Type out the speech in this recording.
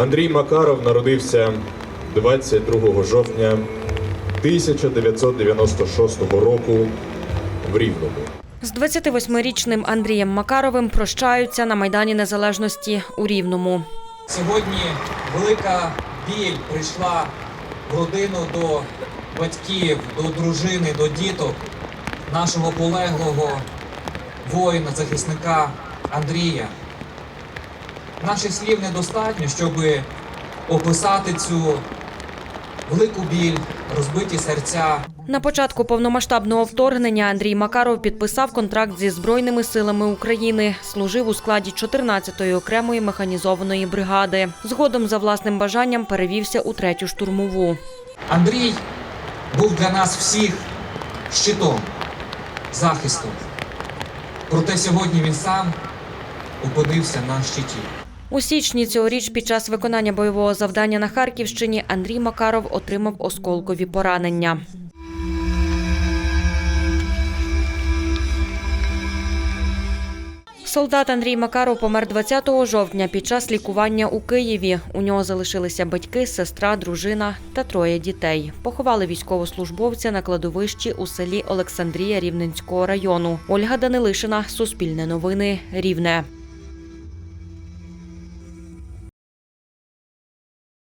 Андрій Макаров народився 22 жовтня 1996 року в Рівному. З 28-річним Андрієм Макаровим прощаються на Майдані Незалежності у Рівному. Сьогодні велика біль прийшла в родину до батьків, до дружини, до діток нашого полеглого воїна, захисника Андрія. Наших слів недостатньо, щоб описати цю велику біль, розбиті серця, На початку повномасштабного вторгнення Андрій Макаров підписав контракт зі Збройними силами України, служив у складі 14-ї окремої механізованої бригади. Згодом за власним бажанням перевівся у третю штурмову. Андрій був для нас всіх щитом, захистом. Проте сьогодні він сам опинився на щиті. У січні цьогоріч під час виконання бойового завдання на Харківщині Андрій Макаров отримав осколкові поранення. Солдат Андрій Макаров помер 20 жовтня під час лікування у Києві. У нього залишилися батьки, сестра, дружина та троє дітей. Поховали військовослужбовця на кладовищі у селі Олександрія Рівненського району. Ольга Данилишина, Суспільне новини, Рівне.